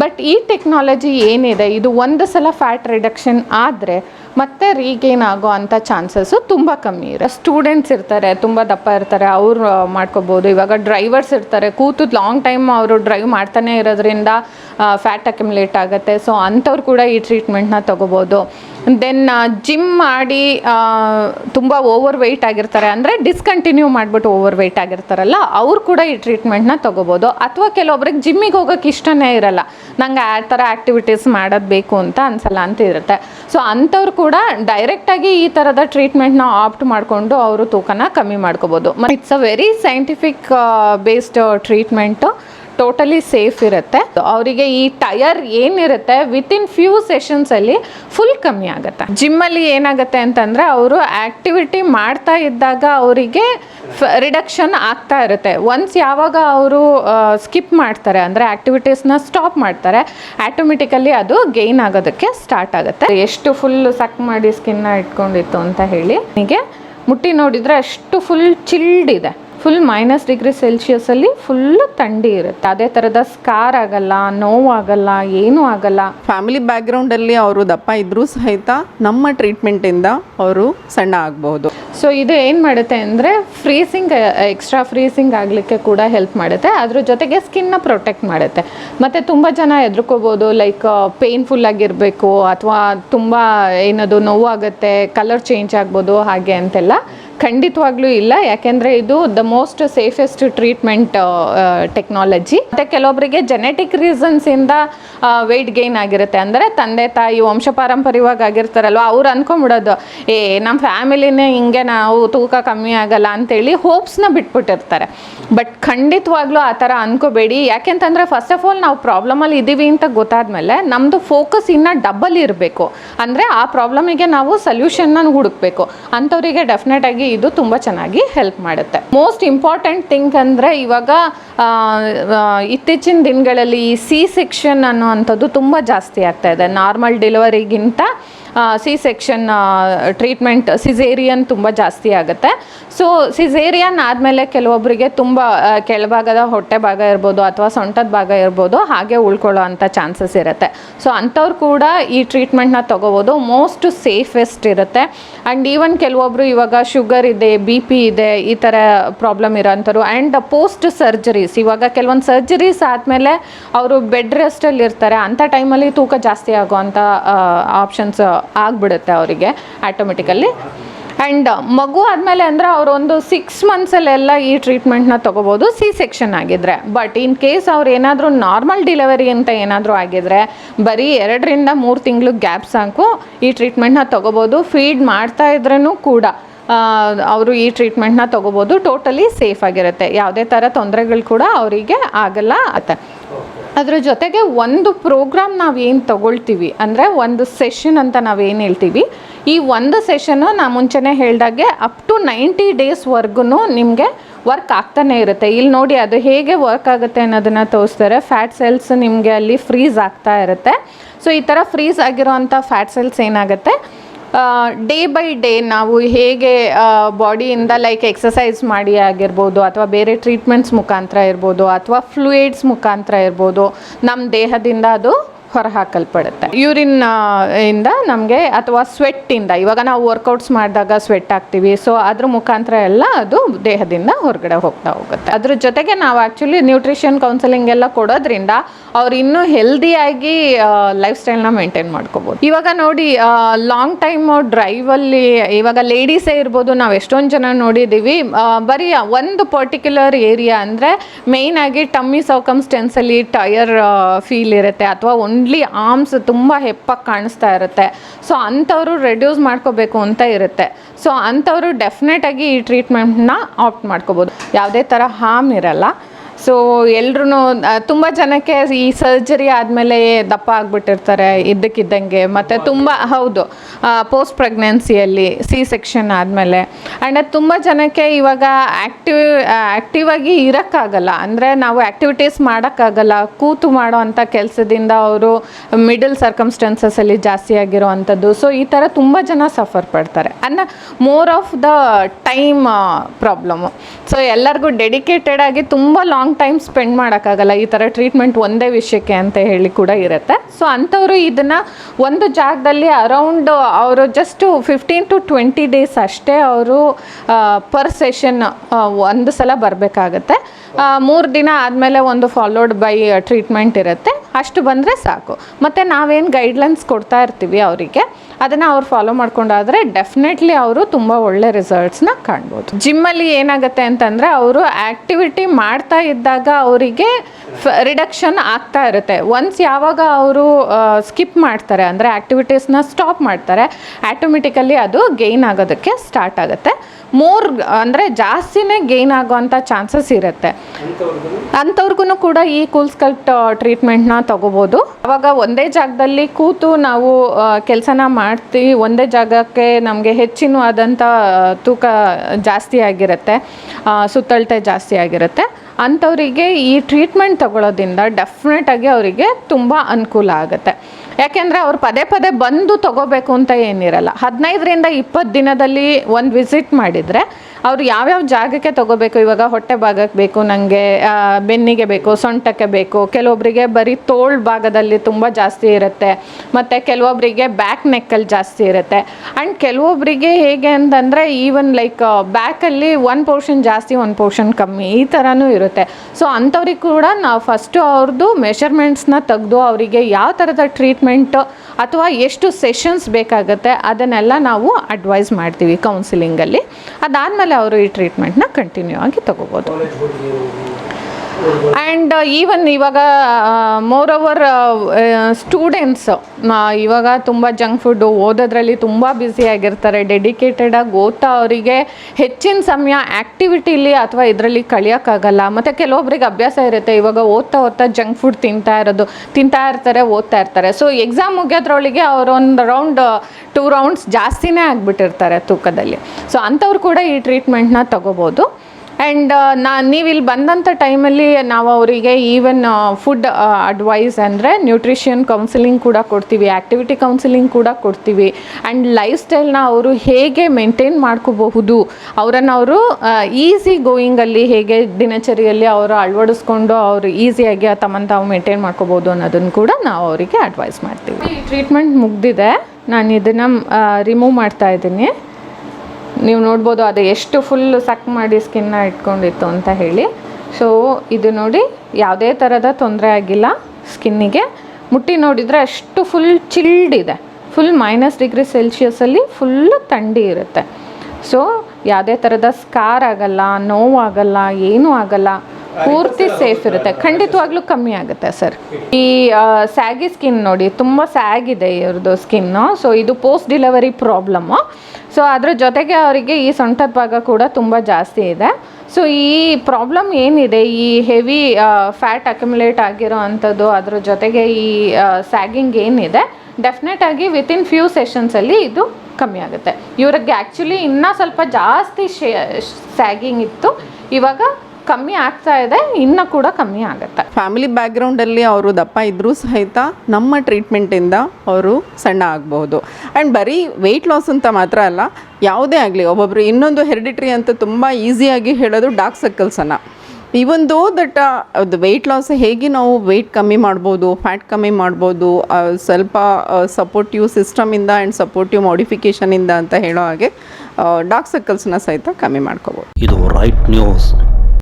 But ಈ technology ಏನಿದೆ, ಇದು ಒಂದು ಸಲ ಫ್ಯಾಟ್ ರಿಡಕ್ಷನ್ ಆದರೆ ಮತ್ತೆ ರೀಗೇನ್ ಆಗೋ ಅಂಥ ಚಾನ್ಸಸ್ಸು ತುಂಬ ಕಮ್ಮಿ ಇರುತ್ತೆ. ಸ್ಟೂಡೆಂಟ್ಸ್ ಇರ್ತಾರೆ, ತುಂಬ ದಪ್ಪ ಇರ್ತಾರೆ, ಅವರು ಮಾಡ್ಕೋಬೋದು. ಇವಾಗ ಡ್ರೈವರ್ಸ್ ಇರ್ತಾರೆ, ಕೂತು ಲಾಂಗ್ ಟೈಮ್ ಅವರು ಡ್ರೈವ್ ಮಾಡ್ತಾನೆ ಇರೋದ್ರಿಂದ ಫ್ಯಾಟ್ ಅಕ್ಯುಮುಲೇಟ್ ಆಗುತ್ತೆ. ಸೊ ಅಂಥವ್ರು ಕೂಡ ಈ ಟ್ರೀಟ್ಮೆಂಟ್ನ ತೊಗೋಬೋದು. ದೆನ್ ಜಿಮ್ ಮಾಡಿ ತುಂಬ ಓವರ್ ವೆಯ್ಟ್ ಆಗಿರ್ತಾರೆ. ಅಂದರೆ ಡಿಸ್ಕಂಟಿನ್ಯೂ ಮಾಡಿಬಿಟ್ಟು ಓವರ್ ವೆಯ್ಟ್ ಆಗಿರ್ತಾರಲ್ಲ, ಅವ್ರು ಕೂಡ ಈ ಟ್ರೀಟ್ಮೆಂಟ್ನ ತೊಗೋಬೋದು. ಅಥವಾ ಕೆಲವೊಬ್ರಿಗೆ ಜಿಮ್ಮಿಗೆ ಹೋಗೋಕೆ ಇಷ್ಟನೇ ಇರಲ್ಲ. ನಂಗೆ ಆ ಥರ ಆ್ಯಕ್ಟಿವಿಟೀಸ್ ಮಾಡೋದು ಬೇಕು ಅಂತ ಅನ್ಸಲ್ಲ ಅಂತ ಇರುತ್ತೆ. ಸೊ ಅಂಥವ್ರು ಕೂಡ ಡೈರೆಕ್ಟಾಗಿ ಈ ಥರದ ಟ್ರೀಟ್ಮೆಂಟ್ನ ಆಪ್ಟ್ ಮಾಡಿಕೊಂಡು ಅವರು ತೂಕನ ಕಮ್ಮಿ ಮಾಡ್ಕೋಬೋದು. It's a very scientific based treatment totally safe ಇರುತ್ತೆ. ಅವರಿಗೆ ಈ ಟಯರ್ ಏನಿರುತ್ತೆ ವಿತಿನ್ ಫ್ಯೂ ಸೆಷನ್ಸಲ್ಲಿ ಫುಲ್ ಕಮ್ಮಿ ಆಗುತ್ತೆ. ಜಿಮ್ಮಲ್ಲಿ ಏನಾಗುತ್ತೆ ಅಂತಂದರೆ ಅವರು ಆ್ಯಕ್ಟಿವಿಟಿ ಮಾಡ್ತಾ ಇದ್ದಾಗ ಅವರಿಗೆ ರಿಡಕ್ಷನ್ ಆಗ್ತಾ ಇರುತ್ತೆ. ಒನ್ಸ್ ಯಾವಾಗ ಅವರು ಸ್ಕಿಪ್ ಮಾಡ್ತಾರೆ, ಅಂದರೆ ಆ್ಯಕ್ಟಿವಿಟೀಸ್ನ ಸ್ಟಾಪ್ ಮಾಡ್ತಾರೆ ಆಟೋಮೆಟಿಕಲಿ ಅದು ಗೈನ್ ಆಗೋದಕ್ಕೆ ಸ್ಟಾರ್ಟ್ ಆಗುತ್ತೆ. ಎಷ್ಟು ಫುಲ್ ಸಕ್ ಮಾಡಿ ಸ್ಕಿನ್ನ ಇಟ್ಕೊಂಡಿತ್ತು ಅಂತ ಹೇಳಿ ನನಗೆ ಮುಟ್ಟಿ ನೋಡಿದರೆ ಅಷ್ಟು ಫುಲ್ ಚಿಲ್ಡ್ ಇದೆ. ಫುಲ್ ಮೈನಸ್ ಡಿಗ್ರಿ ಸೆಲ್ಸಿಯಸಲ್ಲಿ ಫುಲ್ಲು ಥಂಡಿ ಇರುತ್ತೆ. ಅದೇ ಥರದ ಸ್ಕಾರ್ ಆಗಲ್ಲ ನೋವಾಗಲ್ಲ ಏನೂ ಆಗಲ್ಲ. ಫ್ಯಾಮಿಲಿ ಬ್ಯಾಕ್ಗ್ರೌಂಡಲ್ಲಿ ಅವರು ದಪ್ಪ ಇದ್ರೂ ಸಹಿತ ನಮ್ಮ ಟ್ರೀಟ್ಮೆಂಟಿಂದ ಅವರು ಸಣ್ಣ ಆಗಬಹುದು. ಸೊ ಇದು ಏನು ಮಾಡುತ್ತೆ ಅಂದರೆ ಫ್ರೀಸಿಂಗ್ ಎಕ್ಸ್ಟ್ರಾ ಫ್ರೀಸಿಂಗ್ ಆಗಲಿಕ್ಕೆ ಕೂಡ ಹೆಲ್ಪ್ ಮಾಡುತ್ತೆ. ಅದ್ರ ಜೊತೆಗೆ ಸ್ಕಿನ್ನ ಪ್ರೊಟೆಕ್ಟ್ ಮಾಡುತ್ತೆ. ಮತ್ತು ತುಂಬ ಜನ ಹೆದರ್ಕೋಬೋದು ಲೈಕ್ ಪೇನ್ಫುಲ್ ಆಗಿರಬೇಕು ಅಥವಾ ತುಂಬ ಏನದು ನೋವಾಗುತ್ತೆ ಕಲರ್ ಚೇಂಜ್ ಆಗ್ಬೋದು ಹಾಗೆ ಅಂತೆಲ್ಲ. ಖಂಡಿತವಾಗ್ಲೂ ಇಲ್ಲ. ಯಾಕೆಂದರೆ ಇದು the most safest treatment technology ಮತ್ತು ಕೆಲವೊಬ್ಬರಿಗೆ ಜೆನೆಟಿಕ್ ರೀಸನ್ಸ್ ಇಂದ ವೆಯ್ಟ್ ಗೈನ್ ಆಗಿರುತ್ತೆ. ಅಂದರೆ ತಂದೆ, ತಾಯಿ ವಂಶ ಪಾರಂಪರ್ಯವಾಗಿ ಆಗಿರ್ತಾರಲ್ವ, ಅವ್ರು ಅನ್ಕೊಂಬಿಡೋದು ಏ ನಮ್ಮ ಫ್ಯಾಮಿಲಿನೇ ಹಿಂಗೆ ನಾವು ತೂಕ ಕಮ್ಮಿ ಆಗಲ್ಲ ಅಂತೇಳಿ ಹೋಪ್ಸ್ನ ಬಿಟ್ಬಿಟ್ಟಿರ್ತಾರೆ. ಬಟ್ ಖಂಡಿತವಾಗ್ಲೂ ಆ ಥರ ಅನ್ಕೋಬೇಡಿ. ಯಾಕೆಂತಂದರೆ ಫಸ್ಟ್ ಆಫ್ ಆಲ್ ನಾವು ಪ್ರಾಬ್ಲಮಲ್ಲಿ ಇದ್ದೀವಿ ಅಂತ ಗೊತ್ತಾದ್ಮೇಲೆ ನಮ್ಮದು ಫೋಕಸ್ ಇನ್ನ ಡಬಲ್ ಇರಬೇಕು. ಅಂದರೆ ಆ ಪ್ರಾಬ್ಲಮಿಗೆ ನಾವು ಸೊಲ್ಯೂಷನ್ನ ಹುಡುಕ್ಬೇಕು. ಅಂಥವರಿಗೆ ಡೆಫಿನೆಟ್ ಆಗಿ ಇದು ತುಂಬ ಚೆನ್ನಾಗಿ ಹೆಲ್ಪ್ ಮಾಡುತ್ತೆ. ಮೋಸ್ಟ್ ಇಂಪಾರ್ಟೆಂಟ್ ಥಿಂಗ್ ಅಂದರೆ ಇವಾಗ ಇತ್ತೀಚಿನ ದಿನಗಳಲ್ಲಿ ಈ ಸಿ ಸೆಕ್ಷನ್ ಅನ್ನುವಂಥದ್ದು ತುಂಬ ಜಾಸ್ತಿ ಆಗ್ತಾ ಇದೆ. ನಾರ್ಮಲ್ ಡೆಲಿವರಿಗಿಂತ ಸಿ ಸೆಕ್ಷನ್ ಟ್ರೀಟ್ಮೆಂಟ್ ಸಿಝೇರಿಯನ್ ತುಂಬ ಜಾಸ್ತಿ ಆಗುತ್ತೆ. ಸೊ ಸಿಝೇರಿಯನ್ ಆದಮೇಲೆ ಕೆಲವೊಬ್ಬರಿಗೆ ತುಂಬ ಕೆಳಭಾಗದ ಹೊಟ್ಟೆ ಭಾಗ ಇರ್ಬೋದು ಅಥವಾ ಸೊಂಟದ ಭಾಗ ಇರ್ಬೋದು ಹಾಗೆ ಉಳ್ಕೊಳ್ಳೋ ಅಂಥ ಚಾನ್ಸಸ್ ಇರುತ್ತೆ. ಸೊ ಅಂಥವ್ರು ಕೂಡ ಈ ಟ್ರೀಟ್ಮೆಂಟ್ನ ತೊಗೋಬೋದು. ಮೋಸ್ಟ್ ಸೇಫೆಸ್ಟ್ ಇರುತ್ತೆ. ಆ್ಯಂಡ್ ಈವನ್ ಕೆಲವೊಬ್ಬರು ಇವಾಗ ಶುಗರ್ ಇದೆ ಬಿ ಪಿ ಇದೆ, ಈ ಥರ ಪ್ರಾಬ್ಲಮ್ ಇರೋಂಥವ್ರು. ಆ್ಯಂಡ್ ಪೋಸ್ಟ್ ಸರ್ಜರೀಸ್ ಇವಾಗ ಕೆಲವೊಂದು ಸರ್ಜರೀಸ್ ಆದಮೇಲೆ ಅವರು ಬೆಡ್ ರೆಸ್ಟಲ್ಲಿ ಇರ್ತಾರೆ ಅಂಥ ಟೈಮಲ್ಲಿ ತೂಕ ಜಾಸ್ತಿ ಆಗೋವಂಥ ಆಪ್ಷನ್ಸ್ ಆಗಿಬಿಡುತ್ತೆ ಅವರಿಗೆ ಆಟೋಮೆಟಿಕಲ್ಲಿ ಆ್ಯಂಡ್ ಮಗು ಆದಮೇಲೆ ಅಂದರೆ ಅವರೊಂದು ಸಿಕ್ಸ್ ಮಂತ್ಸಲ್ಲೆಲ್ಲ ಈ ಟ್ರೀಟ್ಮೆಂಟ್ನ ತೊಗೋಬೋದು ಸಿ ಸೆಕ್ಷನ್ ಆಗಿದ್ರೆ. ಬಟ್ ಇನ್ ಕೇಸ್ ಅವ್ರು ಏನಾದರೂ ನಾರ್ಮಲ್ ಡಿಲಿವರಿ ಅಂತ ಏನಾದರೂ ಆಗಿದ್ರೆ, ಬರೀ ಎರಡರಿಂದ ಮೂರು ತಿಂಗಳು ಗ್ಯಾಪ್ ಸಾಕು, ಈ ಟ್ರೀಟ್ಮೆಂಟ್ನ ತೊಗೋಬೋದು. ಫೀಡ್ ಮಾಡ್ತಾ ಇದ್ರೂ ಕೂಡ ಅವರು ಈ ಟ್ರೀಟ್ಮೆಂಟ್ನ ತೊಗೋಬೋದು. ಟೋಟಲಿ ಸೇಫ್ ಆಗಿರುತ್ತೆ. ಯಾವುದೇ ಥರ ತೊಂದರೆಗಳು ಕೂಡ ಅವರಿಗೆ ಆಗಲ್ಲ ಆತ ಅದ್ರ ಜೊತೆಗೆ ಒಂದು ಪ್ರೋಗ್ರಾಮ್ ನಾವು ಏನು ತಗೊಳ್ತೀವಿ ಅಂದರೆ ಒಂದು ಸೆಷನ್ ಅಂತ ನಾವೇನು ಹೇಳ್ತೀವಿ. ಈ ಒಂದು ಸೆಷನ್ನು ನಾ ಮುಂಚೆನೇ ಹೇಳ್ದಾಗೆ ಅಪ್ ಟು ನೈಂಟಿ ಡೇಸ್ವರೆಗೂ ನಿಮಗೆ ವರ್ಕ್ ಆಗ್ತಾನೆ ಇರುತ್ತೆ. ಇಲ್ಲಿ ನೋಡಿ ಅದು ಹೇಗೆ ವರ್ಕ್ ಆಗುತ್ತೆ ಅನ್ನೋದನ್ನು ತೋರಿಸ್ತಾರೆ. ಫ್ಯಾಟ್ ಸೆಲ್ಸ್ ನಿಮಗೆ ಅಲ್ಲಿ ಫ್ರೀಸ್ ಆಗ್ತಾ ಇರುತ್ತೆ. ಸೊ ಈ ಥರ ಫ್ರೀಸ್ ಆಗಿರೋ ಫ್ಯಾಟ್ ಸೆಲ್ಸ್ ಏನಾಗುತ್ತೆ? ಡೇ ಬೈ ಡೇ ನಾವು ಹೇಗೆ ಬಾಡಿಯಿಂದ ಲೈಕ್ ಎಕ್ಸಸೈಸ್ ಮಾಡಿ ಆಗಿರ್ಬೋದು ಅಥವಾ ಬೇರೆ ಟ್ರೀಟ್ಮೆಂಟ್ಸ್ ಮುಖಾಂತರ ಇರ್ಬೋದು ಅಥವಾ ಫ್ಲೂಯಿಡ್ಸ್ ಮುಖಾಂತರ ಇರ್ಬೋದು ನಮ್ಮ ದೇಹದಿಂದ ಅದು ಹೊರಹಾಕಲ್ಪಡುತ್ತೆ. ಯೂರಿನ್ ಇಂದ ನಮಗೆ ಅಥವಾ ಸ್ವೆಟ್ಟಿಂದ, ಇವಾಗ ನಾವು ವರ್ಕೌಟ್ಸ್ ಮಾಡಿದಾಗ ಸ್ವೆಟ್ ಆಗ್ತೀವಿ ಸೊ ಅದ್ರ ಮುಖಾಂತರ ಎಲ್ಲ ಅದು ದೇಹದಿಂದ ಹೊರಗಡೆ ಹೋಗ್ತಾ ಹೋಗುತ್ತೆ. ಅದ್ರ ಜೊತೆಗೆ ನಾವು ಆ್ಯಕ್ಚುಲಿ ನ್ಯೂಟ್ರಿಷನ್ ಕೌನ್ಸಿಲಿಂಗ್ ಎಲ್ಲ ಕೊಡೋದ್ರಿಂದ ಅವ್ರು ಇನ್ನೂ ಹೆಲ್ದಿಯಾಗಿ ಲೈಫ್ ಸ್ಟೈಲ್ನ ಮೇಂಟೈನ್ ಮಾಡ್ಕೋಬೋದು. ಇವಾಗ ನೋಡಿ ಲಾಂಗ್ ಟೈಮ್ ಡ್ರೈವಲ್ಲಿ ಇವಾಗ ಲೇಡೀಸೇ ಇರ್ಬೋದು, ನಾವು ಎಷ್ಟೊಂದು ಜನ ನೋಡಿದ್ದೀವಿ ಬರೀ ಒಂದು ಪರ್ಟಿಕ್ಯುಲರ್ ಏರಿಯಾ ಅಂದರೆ ಮೇಯ್ನಾಗಿ ಟಮ್ಮಿ ಸೌಕಮ್ಸ್ಟೆನ್ಸಲ್ಲಿ ಟಯರ್ ಫೀಲ್ ಇರುತ್ತೆ, ಅಥವಾ ಆರ್ಮ್ಸ್ ತುಂಬ ಹೆಪ್ಪಾಗಿ ಕಾಣಿಸ್ತಾ ಇರುತ್ತೆ. ಸೊ ಅಂಥವರು ರೆಡ್ಯೂಸ್ ಮಾಡ್ಕೋಬೇಕು ಅಂತ ಇರುತ್ತೆ. ಸೊ ಅಂಥವರು ಡೆಫಿನೆಟಾಗಿ ಈ ಟ್ರೀಟ್ಮೆಂಟ್ನ ಆಪ್ಟ್ ಮಾಡ್ಕೋಬೋದು. ಯಾವುದೇ ಥರ ಹಾರ್ಮ್ ಇರಲ್ಲ. ಸೊ ಎಲ್ರೂ ತುಂಬ ಜನಕ್ಕೆ ಈ ಸರ್ಜರಿ ಆದಮೇಲೆ ದಪ್ಪ ಆಗಿಬಿಟ್ಟಿರ್ತಾರೆ ಇದ್ದಕ್ಕಿದ್ದಂಗೆ. ಮತ್ತು ತುಂಬ ಹೌದು ಪೋಸ್ಟ್ ಪ್ರೆಗ್ನೆನ್ಸಿಯಲ್ಲಿ ಸಿ ಸೆಕ್ಷನ್ ಆದಮೇಲೆ. ಆ್ಯಂಡ್ ಅದು ತುಂಬ ಜನಕ್ಕೆ ಇವಾಗ ಆ್ಯಕ್ಟಿವ್ ಆ್ಯಕ್ಟಿವ್ ಆಗಿ ಇರೋಕ್ಕಾಗಲ್ಲ. ಅಂದರೆ ನಾವು ಆ್ಯಕ್ಟಿವಿಟೀಸ್ ಮಾಡೋಕ್ಕಾಗಲ್ಲ. ಕೂತು ಮಾಡೋ ಅಂಥ ಕೆಲಸದಿಂದ ಅವರು ಮಿಡಲ್ ಸರ್ಕಮ್ಸ್ಟೆನ್ಸಸಲ್ಲಿ ಜಾಸ್ತಿ ಆಗಿರೋ ಅಂಥದ್ದು ಸೊ ಈ ಥರ ತುಂಬ ಜನ ಸಫರ್ ಪಡ್ತಾರೆ. ಅನ್ನ more of the time problem so ಎಲ್ಲರಿಗೂ ಡೆಡಿಕೇಟೆಡ್ ಆಗಿ ತುಂಬ ಲಾಂಗ್ ಟೈಮ್ ಸ್ಪೆಂಡ್ ಮಾಡೋಕ್ಕಾಗಲ್ಲ. ಈ ಥರ ಟ್ರೀಟ್ಮೆಂಟ್ ಒಂದೇ ವಿಷಯಕ್ಕೆ ಅಂತ ಹೇಳಿ ಕೂಡ ಇರುತ್ತೆ. ಸೊ ಅಂಥವರು ಇದನ್ನು ಒಂದು ಜಾಗದಲ್ಲಿ ಅರೌಂಡ್ ಅವರು just fifteen to twenty days ಅಷ್ಟೇ ಅವರು ಪರ್ ಸೆಷನ್ ಒಂದು ಸಲ ಬರಬೇಕಾಗತ್ತೆ. ಮೂರು ದಿನ ಆದಮೇಲೆ ಒಂದು ಫಾಲೋಡ್ ಬೈ ಟ್ರೀಟ್ಮೆಂಟ್ ಇರುತ್ತೆ. ಅಷ್ಟು ಬಂದರೆ ಸಾಕು. ಮತ್ತು ನಾವೇನು ಗೈಡ್ಲೈನ್ಸ್ ಕೊಡ್ತಾ ಇರ್ತೀವಿ ಅವರಿಗೆ, ಅದನ್ನು ಅವ್ರು ಫಾಲೋ ಮಾಡ್ಕೊಂಡಾದರೆ ಡೆಫಿನೆಟ್ಲಿ ಅವರು ತುಂಬ ಒಳ್ಳೆ ರಿಸಲ್ಟ್ಸ್ನ ಕಾಣ್ಬೋದು. ಜಿಮ್ಮಲ್ಲಿ ಏನಾಗುತ್ತೆ ಅಂತಂದರೆ ಅವರು ಆ್ಯಕ್ಟಿವಿಟಿ ಮಾಡ್ತಾ ಇದ್ದಾಗ ಅವರಿಗೆ ರಿಡಕ್ಷನ್ ಆಗ್ತಾ ಇರುತ್ತೆ. ಒನ್ಸ್ ಯಾವಾಗ ಅವರು ಸ್ಕಿಪ್ ಮಾಡ್ತಾರೆ, ಅಂದರೆ ಆ್ಯಕ್ಟಿವಿಟೀಸ್ನ ಸ್ಟಾಪ್ ಮಾಡ್ತಾರೆ ಆಟೋಮೆಟಿಕಲಿ ಅದು ಗೈನ್ ಆಗೋದಕ್ಕೆ ಸ್ಟಾರ್ಟ್ ಆಗುತ್ತೆ. ಮೋರ್ ಅಂದರೆ ಜಾಸ್ತಿನೇ ಗೇನ್ ಆಗೋವಂಥ ಚಾನ್ಸಸ್ ಇರುತ್ತೆ. ಅಂಥವ್ರಿಗೂ ಕೂಡ ಈ ಕೂಲ್ಸ್ಕಲ್ಟ್ ಟ್ರೀಟ್ಮೆಂಟ್ನ ತಗೋಬೋದು. ಆವಾಗ ಒಂದೇ ಜಾಗದಲ್ಲಿ ಕೂತು ನಾವು ಕೆಲಸನ ಮಾಡ್ತೀವಿ ಒಂದೇ ಜಾಗಕ್ಕೆ ನಮಗೆ ಹೆಚ್ಚಿನ ಆದಂಥ ತೂಕ ಜಾಸ್ತಿ ಆಗಿರುತ್ತೆ ಸುತ್ತಳತೆ ಜಾಸ್ತಿ ಆಗಿರುತ್ತೆ. ಅಂಥವರಿಗೆ ಈ ಟ್ರೀಟ್ಮೆಂಟ್ ತಗೊಳ್ಳೋದ್ರಿಂದ ಡೆಫಿನೆಟಾಗಿ ಅವರಿಗೆ ತುಂಬ ಅನುಕೂಲ ಆಗುತ್ತೆ. ಯಾಕೆಂದರೆ ಅವ್ರು ಪದೇ ಪದೇ ಬಂದು ತಗೋಬೇಕು ಅಂತ ಏನಿರಲ್ಲ. ಹದಿನೈದರಿಂದ ಇಪ್ಪತ್ತು ದಿನದಲ್ಲಿ ಒಂದು ವಿಸಿಟ್ ಮಾಡಿದರೆ ಅವ್ರು ಯಾವ್ಯಾವ ಜಾಗಕ್ಕೆ ತಗೋಬೇಕು? ಇವಾಗ ಹೊಟ್ಟೆ ಭಾಗಕ್ಕೆ ಬೇಕು ನನಗೆ ಬೆನ್ನಿಗೆ ಬೇಕು, ಸೊಂಟಕ್ಕೆ ಬೇಕು. ಕೆಲವೊಬ್ಬರಿಗೆ ಬರೀ ತೋಳ್ ಭಾಗದಲ್ಲಿ ತುಂಬ ಜಾಸ್ತಿ ಇರುತ್ತೆ. ಮತ್ತು ಕೆಲವೊಬ್ಬರಿಗೆ ಬ್ಯಾಕ್ ನೆಕ್ಕಲ್ಲಿ ಜಾಸ್ತಿ ಇರುತ್ತೆ. ಆ್ಯಂಡ್ ಕೆಲವೊಬ್ಬರಿಗೆ ಹೇಗೆ ಅಂತಂದರೆ ಈವನ್ ಲೈಕ್ ಬ್ಯಾಕಲ್ಲಿ ಒನ್ ಪೋರ್ಷನ್ ಜಾಸ್ತಿ ಒನ್ ಪೋರ್ಷನ್ ಕಮ್ಮಿ ಈ ಥರನೂ ಇರುತ್ತೆ. ಸೊ ಅಂಥವ್ರಿಗೆ ಕೂಡ ನಾವು ಫಸ್ಟು ಅವ್ರದ್ದು ಮೆಷರ್ಮೆಂಟ್ಸ್ನ ತೆಗೆದು ಅವರಿಗೆ ಯಾವ ಥರದ ಟ್ರೀಟ್ಮೆಂಟ್ ಅಥವಾ ಎಷ್ಟು ಸೆಷನ್ಸ್ ಬೇಕಾಗುತ್ತೆ ಅದನ್ನೆಲ್ಲ ನಾವು ಅಡ್ವೈಸ್ ಮಾಡ್ತೀವಿ ಕೌನ್ಸಿಲಿಂಗಲ್ಲಿ ಅದಾದಮೇಲೆ ಅವರು ಈ ಟ್ರೀಟ್ಮೆಂಟ್ನ ಕಂಟಿನ್ಯೂ ಆಗಿ ತಗೋಬೋದು. ಆ್ಯಂಡ್ ಈವನ್ ಇವಾಗ ಮೋರ್ ಓವರ್ ಸ್ಟೂಡೆಂಟ್ಸ್ ಇವಾಗ ತುಂಬ ಜಂಕ್ ಫುಡ್ಡು ಓದೋದ್ರಲ್ಲಿ ತುಂಬ ಆಗಿರ್ತಾರೆ. ಡೆಡಿಕೇಟೆಡಾಗಿ ಓದ್ತಾ ಅವರಿಗೆ ಹೆಚ್ಚಿನ ಸಮಯ ಆ್ಯಕ್ಟಿವಿಟಿಲಿ ಅಥವಾ ಇದರಲ್ಲಿ ಕಳಿಯೋಕ್ಕಾಗಲ್ಲ. ಮತ್ತು ಕೆಲವೊಬ್ರಿಗೆ ಅಭ್ಯಾಸ ಇರುತ್ತೆ. ಇವಾಗ ಓದ್ತಾ ಓದ್ತಾ ಜಂಕ್ ಫುಡ್ ತಿಂತಾ ಇರೋದು, ತಿಂತಾ ಇರ್ತಾರೆ, ಓದ್ತಾ ಇರ್ತಾರೆ. ಸೊ ಎಕ್ಸಾಮ್ ಮುಗಿಯೋದ್ರೊಳಗೆ ಅವರೊಂದು ರೌಂಡ್ ಟೂ ರೌಂಡ್ಸ್ ಜಾಸ್ತಿನೇ ಆಗಿಬಿಟ್ಟಿರ್ತಾರೆ ತೂಕದಲ್ಲಿ. ಸೊ ಅಂಥವ್ರು ಕೂಡ ಈ ಟ್ರೀಟ್ಮೆಂಟ್ನ ತಗೋಬೋದು. ಆ್ಯಂಡ್ ನಾ, ನೀವು ಇಲ್ಲಿ ಬಂದಂಥ ಟೈಮಲ್ಲಿ ನಾವು ಅವರಿಗೆ ಈವನ್ ಫುಡ್ ಅಡ್ವೈಸ್ ಅಂದರೆ ನ್ಯೂಟ್ರಿಷನ್ ಕೌನ್ಸಿಲಿಂಗ್ ಕೂಡ ಕೊಡ್ತೀವಿ ಆ್ಯಕ್ಟಿವಿಟಿ ಕೌನ್ಸಿಲಿಂಗ್ ಕೂಡ ಕೊಡ್ತೀವಿ. ಆ್ಯಂಡ್ ಲೈಫ್ ಸ್ಟೈಲ್ನ ಅವರು ಹೇಗೆ ಮೇಂಟೈನ್ ಮಾಡ್ಕೋಬಹುದು, ಅವರನ್ನು ಅವರು ಈಸಿ ಗೋಯಿಂಗಲ್ಲಿ ಹೇಗೆ ದಿನಚರಿಯಲ್ಲಿ ಅವರು ಅಳವಡಿಸ್ಕೊಂಡು ಅವರು ಈಸಿಯಾಗಿ ತಮ್ಮನ್ನು ತಾವು ಮೇಂಟೈನ್ ಮಾಡ್ಕೋಬೋದು ಅನ್ನೋದನ್ನು ಕೂಡ ನಾವು ಅವರಿಗೆ ಅಡ್ವೈಸ್ ಮಾಡ್ತೀವಿ. ಟ್ರೀಟ್ಮೆಂಟ್ ಮುಗ್ದಿದೆ. ನಾನು ಇದನ್ನು ರಿಮೂವ್ ಮಾಡ್ತಾ ಇದ್ದೀನಿ. ನೀವು ನೋಡ್ಬೋದು ಅದು ಎಷ್ಟು ಫುಲ್ ಸಕ್ ಮಾಡಿ ಸ್ಕಿನ್ನ ಇಟ್ಕೊಂಡಿತ್ತು ಅಂತ ಹೇಳಿ. ಸೊ ಇದು ನೋಡಿ ಯಾವುದೇ ಥರದ ತೊಂದರೆ ಆಗಿಲ್ಲ ಸ್ಕಿನ್ನಿಗೆ ಮುಟ್ಟಿ ನೋಡಿದರೆ ಅಷ್ಟು ಫುಲ್ ಚಿಲ್ಡ್ ಇದೆ. ಫುಲ್ ಮೈನಸ್ ಡಿಗ್ರಿ ಸೆಲ್ಸಿಯಸಲ್ಲಿ ಫುಲ್ಲು ಥಂಡಿ ಇರುತ್ತೆ. ಸೊ ಯಾವುದೇ ಥರದ ಸ್ಕಾರ್ ಆಗಲ್ಲ ನೋವಾಗಲ್ಲ ಏನೂ ಆಗಲ್ಲ. ಪೂರ್ತಿ ಸೇಫ್ ಇರುತ್ತೆ. ಖಂಡಿತವಾಗ್ಲೂ ಕಮ್ಮಿ ಆಗುತ್ತೆ ಸರ್ ಈ ಸ್ಯಾಗಿ ಸ್ಕಿನ್ ನೋಡಿ, ತುಂಬ ಸ್ಯಾಗ್ ಇದೆ ಇವ್ರದ್ದು ಸ್ಕಿನ್ನು ಸೊ ಇದು ಪೋಸ್ಟ್ ಡಿಲಿವರಿ ಪ್ರಾಬ್ಲಮ್ಮು ಸೊ ಅದ್ರ ಜೊತೆಗೆ ಅವರಿಗೆ ಈ ಸೊಂಟದ ಭಾಗ ಕೂಡ ತುಂಬ ಜಾಸ್ತಿ ಇದೆ. ಸೊ ಈ ಪ್ರಾಬ್ಲಮ್ ಏನಿದೆ, ಈ ಹೆವಿ ಫ್ಯಾಟ್ ಅಕ್ಯುಮುಲೇಟ್ ಆಗಿರೋ ಅಂಥದ್ದು, ಅದ್ರ ಜೊತೆಗೆ ಈ ಸ್ಯಾಗಿಂಗ್ ಏನಿದೆ ಡೆಫಿನೆಟ್ ಆಗಿ ವಿತಿನ್ ಫ್ಯೂ ಸೆಷನ್ಸಲ್ಲಿ ಇದು ಕಮ್ಮಿ ಆಗುತ್ತೆ. ಇವ್ರಿಗೆ ಆ್ಯಕ್ಚುಲಿ ಇನ್ನೂ ಸ್ವಲ್ಪ ಜಾಸ್ತಿ ಶೇ ಸ್ಯಾಗಿಂಗ್ ಇತ್ತು. ಇವಾಗ ಕಮ್ಮಿ ಆಗ್ತಾ ಇದೆ ಇನ್ನ ಕೂಡ ಕಮ್ಮಿ ಆಗುತ್ತೆ. ಫ್ಯಾಮಿಲಿ ಬ್ಯಾಕ್ಗ್ರೌಂಡಲ್ಲಿ ಅವರು ದಪ್ಪ ಇದ್ದರೂ ಸಹಿತ ನಮ್ಮ ಟ್ರೀಟ್ಮೆಂಟಿಂದ ಅವರು ಸಣ್ಣ ಆಗಬಹುದು. ಆ್ಯಂಡ್ ಬರೀ ವೆಯ್ಟ್ ಲಾಸ್ ಅಂತ ಮಾತ್ರ ಅಲ್ಲ ಯಾವುದೇ ಆಗಲಿ ಒಬ್ಬೊಬ್ಬರು ಇನ್ನೊಂದು ಹೆರಿಡಿಟ್ರಿ ಅಂತ ತುಂಬ ಈಸಿಯಾಗಿ ಹೇಳೋದು ಡಾರ್ಕ್ ಸರ್ಕಲ್ಸನ್ನು ಇವನ್ ದೋ ದಟ್ ಅದು ವೆಯ್ಟ್ ಲಾಸ್ ಹೇಗೆ ನಾವು ವೆಯ್ಟ್ ಕಮ್ಮಿ ಮಾಡ್ಬೋದು ಫ್ಯಾಟ್ ಕಮ್ಮಿ ಮಾಡ್ಬೋದು ಸ್ವಲ್ಪ ಸಪೋರ್ಟಿವ್ ಸಿಸ್ಟಮಿಂದ ಆ್ಯಂಡ್ ಸಪೋರ್ಟಿವ್ ಮಾಡಿಫಿಕೇಷನಿಂದ ಅಂತ ಹೇಳೋ ಹಾಗೆ ಡಾರ್ಕ್ ಸರ್ಕಲ್ಸ್ನ ಸಹಿತ ಕಮ್ಮಿ ಮಾಡ್ಕೋಬೋದು. ಇದು ರೈಟ್ ನ್ಯೂಸ್